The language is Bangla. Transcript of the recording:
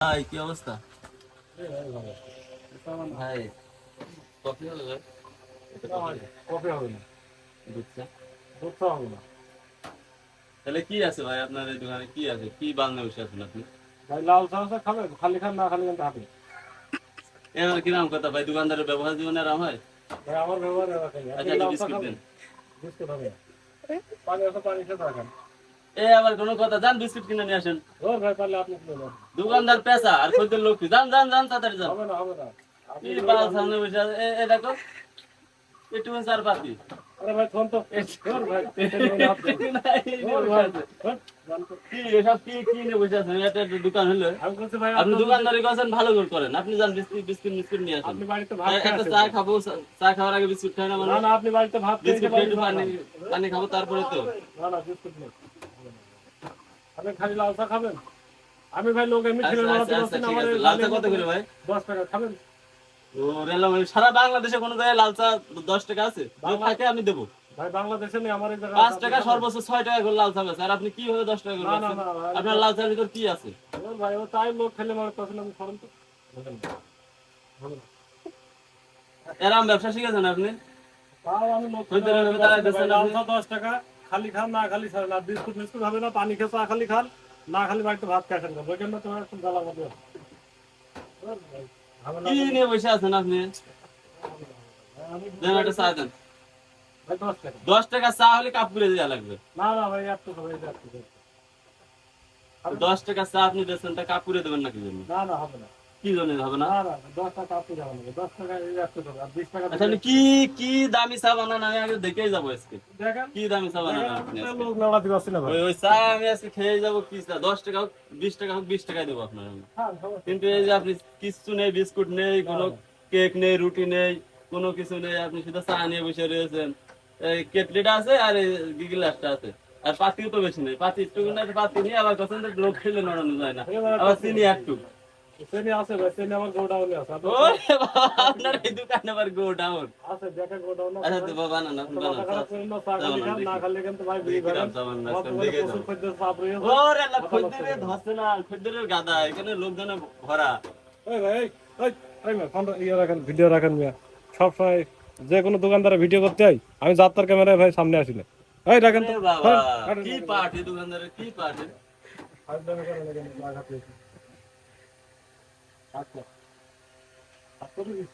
ভাই কি অবস্থা? ভাই কফি হবে কফি হবে। না। দুধ চা? দুধ চা হবে না। তাহলে কি আছে ভাই আপনার এই দোকানে? কি আছে? কি বাংলা বসে আছেন আপনি? ভাই লাল চা আছে খাবে খালি খান না খালি কিন্তু হাতে এবার কীরকম কথা ভাই দোকানদারের ব্যবহার জীবনে আরাম হয়? ভাই আমার ব্যবহার আচ্ছা বিস্কুট দেন। বিস্কুট হবে। পানি আছে পানি খেতে রাখেন এ আবার কোনো কথা যান বিস্কুট কিনে নিয়ে আসেন। ধর ভাই পারলে আপনি। দোকানদার পেশা আর খদ্দের লোক কি? যান যান যান তাড়াতাড়ি যান। হবে না হবে না। আপনি বাল সামনে বসে এ- এ দেখো একটু চার পাতি আরে ভাই ফোন তো। ধর ভাই হাত ধর। ধর ভাই, ধর, জান তো। কি এসব কি কি নিয়ে বসে আছেন? এটা একটা দোকান হলো। আপনি দোকানদারি করছেন ভালো করে করেন। আপনি যান বিস্কুট বিস্কুট বিস্কুট নিয়ে আসেন। আপনি বাড়িতে ভাত একটা চা খাব চা- খাওয়ার আগে বিস্কুট খাই না মানে? না আপনি বাড়িতে ভাত বিস্কুট পানি পানি খাব তারপরে তো। না না বিস্কুট নেই। আপনি খালি লাল চা খাবেন? আমি ভাই লোক এমনি ছেলে আচ্ছা আচ্ছা ঠিক আছে। লাল চা কত করে ভাই? দশ টাকা খাবেন? ও রেলা মানে সারা বাংলাদেশে কোনো জায়গায় লাল চা দশ টাকা আছে? থাকে আমি দেবো। ভাই বাংলাদেশে নেই আমার এই জায়গায় পাঁচ টাকা সর্বোচ্চ ছয় টাকা করে লাল চা বেছে আর আপনি কি ভাবে দশ টাকা করে না না? না আপনার লাল চার ভিতর কি আছে? ভাই ও তাই লোক খেলে মানে তখন আমি করেন তো। বলেন। ব্যবসা শিখেছেন আপনি? তাও আমি লোক ওই তো এভাবে দাঁড়ায় ভাই, দিচ্ছেন লাল আপনি। চা দশ টাকা। খালি খান না খালি খান না। বিস্কুট মিস্কুট হবে না পানি খেয়ে চা খালি খান না খালি বাড়িতে ভাত খেয়ে আসেন বলছেন না তোমার একটু জ্বালা মতো কি নিয়ে বসে আছেন আপনি? দেন একটা চা দেন। দশ টাকা। চা হলে কাপ করে দেওয়া লাগবে। না না ভাই একটু হবে। দশ টাকা চা আপনি দিয়েছেন তা কাপ করে দেবেন না কি জন্য? না না হবে না। কি জন্য হবে না? না না দশ টাকা আপনি যাবেন দশ টাকা এই একটু বিশ টাকা আচ্ছা কি কি দামি চা বানান আমি আগে দেখেই যাব আজকে। কি দামি চা বানান দেখেন, আপনি আমি তো আজকে? লোক নাড়াতে পারছি না ওই ওই চা আমি আজকে খেয়ে যাব কি চা? দশ টাকা হোক বিশ টাকা হোক বিশ টাকায় দেবো আপনার আমি হ্যাঁ সমস্যা কিন্তু এই যে আপনি কিচ্ছু নেই বিস্কুট নেই কোনো কেক নেই রুটি নেই কোনো কিছু নেই আপনি শুধু চা নিয়ে বসে রয়েছেন। এই কেটলিটা আছে আর এই গিলাসটা আছে। আর পাতিও তো বেশি নেই পাতি একটু পাতি নিয়ে আবার কথা লোক খেলে নড়ানো যায় না। আবার চিনি একটু। শ্রেণি আছে ভাই শ্রেণি আমার গোডাউনে আছে। ওরে বাবা, আপনার এই দোকানে আবার গো আছে দেখে গোডাউন আচ্ছা তো বাবা না না না খালি কিন্তু ভাই না, দেখে। দাও। খদ্দের। ওরে আল্লাহ, ধসে না, গাদা, এখানে লোকজনে ভরা। ভাই, ফোনটা ইয়ে রাখেন, ভিডিও রাখেন মিয়া। সবসময় যে কোনো দোকানদারে ভিডিও করতে হয় আমি যাত্রার ক্যামেরায় ভাই সামনে আসিলে এই রাখেন তো। এ বাবা, হ্যাঁ, কি। পার্টি কি না লাগাতে এসে। আচ্ছা আচ্ছা, দিদি।